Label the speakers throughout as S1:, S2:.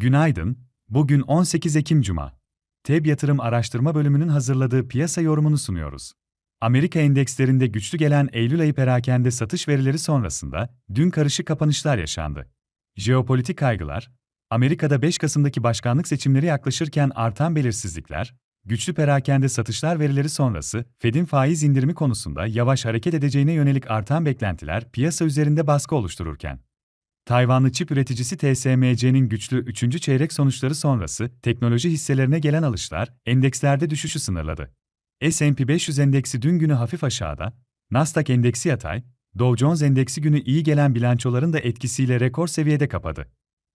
S1: Günaydın, bugün 18 Ekim Cuma. TEB Yatırım Araştırma Bölümünün hazırladığı piyasa yorumunu sunuyoruz. Amerika endekslerinde güçlü gelen Eylül ayı perakende satış verileri sonrasında dün karışık kapanışlar yaşandı. Jeopolitik kaygılar, Amerika'da 5 Kasım'daki başkanlık seçimleri yaklaşırken artan belirsizlikler, güçlü perakende satışlar verileri sonrası Fed'in faiz indirimi konusunda yavaş hareket edeceğine yönelik artan beklentiler piyasa üzerinde baskı oluştururken, Tayvanlı çip üreticisi TSMC'nin güçlü 3. çeyrek sonuçları sonrası teknoloji hisselerine gelen alışlar endekslerde düşüşü sınırladı. S&P 500 endeksi dün günü hafif aşağıda, Nasdaq endeksi yatay, Dow Jones endeksi günü iyi gelen bilançoların da etkisiyle rekor seviyede kapadı.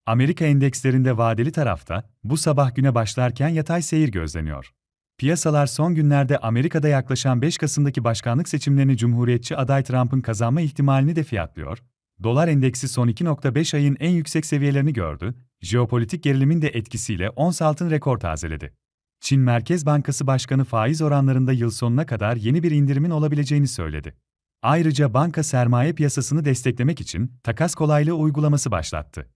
S1: Amerika endekslerinde vadeli tarafta bu sabah güne başlarken yatay seyir gözleniyor. Piyasalar son günlerde Amerika'da yaklaşan 5 Kasım'daki başkanlık seçimlerini Cumhuriyetçi aday Trump'ın kazanma ihtimalini de fiyatlıyor. Dolar endeksi son 2.5 ayın en yüksek seviyelerini gördü, jeopolitik gerilimin de etkisiyle ons altın rekor tazeledi. Çin Merkez Bankası Başkanı faiz oranlarında yıl sonuna kadar yeni bir indirimin olabileceğini söyledi. Ayrıca banka sermaye piyasasını desteklemek için takas kolaylığı uygulaması başlattı.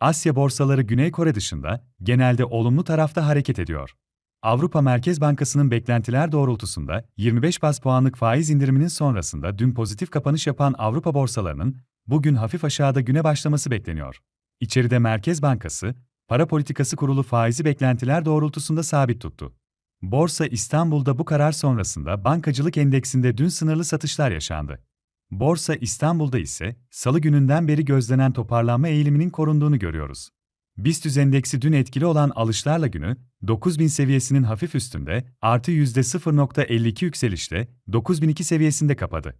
S1: Asya borsaları Güney Kore dışında genelde olumlu tarafta hareket ediyor. Avrupa Merkez Bankası'nın beklentiler doğrultusunda 25 bas puanlık faiz indiriminin sonrasında dün pozitif kapanış yapan Avrupa borsalarının bugün hafif aşağıda güne başlaması bekleniyor. İçeride Merkez Bankası, Para Politikası Kurulu faizi beklentiler doğrultusunda sabit tuttu. Borsa İstanbul'da bu karar sonrasında bankacılık endeksinde dün sınırlı satışlar yaşandı. Borsa İstanbul'da ise salı gününden beri gözlenen toparlanma eğiliminin korunduğunu görüyoruz. BIST endeksi dün etkili olan alışlarla günü 9000 seviyesinin hafif üstünde artı %0.52 yükselişle 9002 seviyesinde kapadı.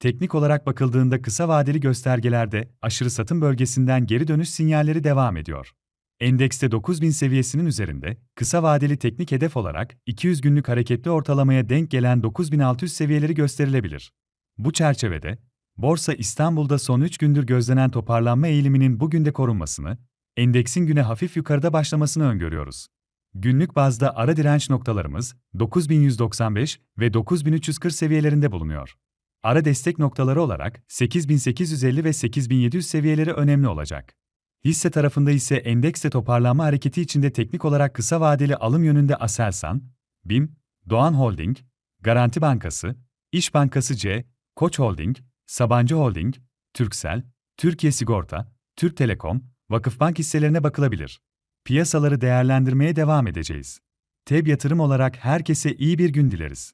S1: Teknik olarak bakıldığında kısa vadeli göstergelerde aşırı satım bölgesinden geri dönüş sinyalleri devam ediyor. Endekste 9000 seviyesinin üzerinde, kısa vadeli teknik hedef olarak 200 günlük hareketli ortalamaya denk gelen 9600 seviyeleri gösterilebilir. Bu çerçevede, Borsa İstanbul'da son 3 gündür gözlenen toparlanma eğiliminin bugün de korunmasını, endeksin güne hafif yukarıda başlamasını öngörüyoruz. Günlük bazda ara direnç noktalarımız 9195 ve 9340 seviyelerinde bulunuyor. Ara destek noktaları olarak 8850 ve 8700 seviyeleri önemli olacak. Hisse tarafında ise endekste toparlanma hareketi içinde teknik olarak kısa vadeli alım yönünde Aselsan, BİM, Doğan Holding, Garanti Bankası, İş Bankası C, Koç Holding, Sabancı Holding, Türksel, Türkiye Sigorta, Türk Telekom, Vakıfbank hisselerine bakılabilir. Piyasaları değerlendirmeye devam edeceğiz. TEB yatırım olarak herkese iyi bir gün dileriz.